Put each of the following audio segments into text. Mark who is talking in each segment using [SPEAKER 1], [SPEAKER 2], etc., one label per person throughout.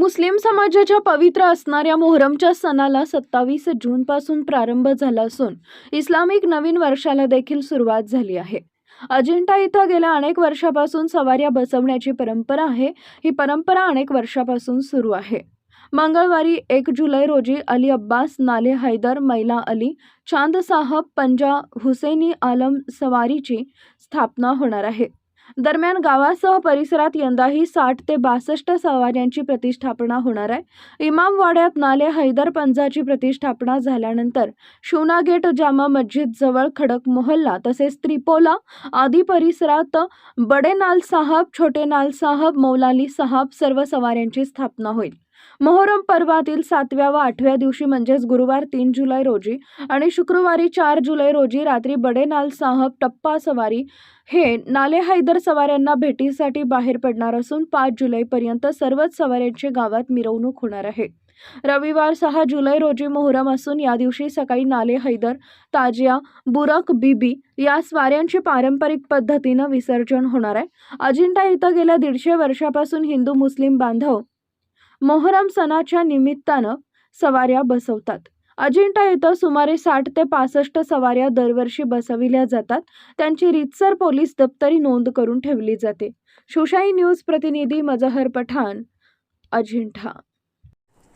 [SPEAKER 1] मुस्लिम समाजाच्या पवित्र असणाऱ्या मोहरमच्या सणाला सत्तावीस जूनपासून प्रारंभ झाला असून इस्लामिक नवीन वर्षाला देखील सुरुवात झाली आहे. अजिंठा इथं गेल्या अनेक वर्षापासून सवाऱ्या बसवण्याची परंपरा आहे. ही परंपरा अनेक वर्षापासून सुरू आहे. मंगळवारी एक जुलै रोजी अली अब्बास नाले हैदर मैला अली चांद साहब पंजा हुसेनी आलम सवारीची स्थापना होणार आहे. दरम्यान गावासह परिसरात यंदाही साठ ते बासष्ट सवाऱ्यांची प्रतिष्ठापना होणार आहे. इमामवाड्यात नाले हैदर पंजाची प्रतिष्ठापना झाल्यानंतर शिवना गेट जामा मस्जिद जवळ खडक मोहल्ला तसेच त्रिपोला आदी परिसरात बडे नाल साहब छोटे नाल साहब मौलाली साहब सर्व सवाऱ्यांची स्थापना होईल. मोहरम पर्वातील सातव्या व आठव्या दिवशी म्हणजेच गुरुवार तीन जुलै रोजी आणि शुक्रवारी चार जुलै रोजी रात्री बडेनाल साहब टप्पा सवारी हे नाले हैदर सवाऱ्यांना भेटीसाठी बाहेर पडणार असून पाच जुलैपर्यंत सर्वच सवाऱ्यांची गावात मिरवणूक होणार आहे. रविवार सहा जुलै रोजी मोहरम असून या दिवशी सकाळी नाले हैदर ताजिया बुरक बीबी या स्वाऱ्यांचे पारंपरिक पद्धतीनं विसर्जन होणार आहे. अजिंठा इथं गेल्या दीडशे वर्षापासून हिंदू मुस्लिम बांधव मोहरम सणाच्या निमित्तानं सवाऱ्या बसवतात. अजिंठा इथं सुमारे साठ ते पासष्ट सवाऱ्या दरवर्षी बसविल्या जातात. त्यांची रितसर पोलीस दप्तरी नोंद करून ठेवली जाते. शिवशाही न्यूज प्रतिनिधी मजहर पठाण अजिंठा.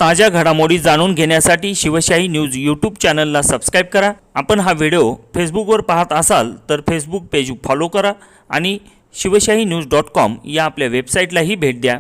[SPEAKER 2] ताज्या घडामोडी जाणून घेण्यासाठी शिवशाही न्यूज यूट्यूब चॅनलला सबस्क्राईब करा. आपण हा व्हिडिओ फेसबुकवर पाहत असाल तर फेसबुक पेज फॉलो करा आणि शिवशाही न्यूज डॉट कॉम या आपल्या वेबसाईटलाही भेट द्या.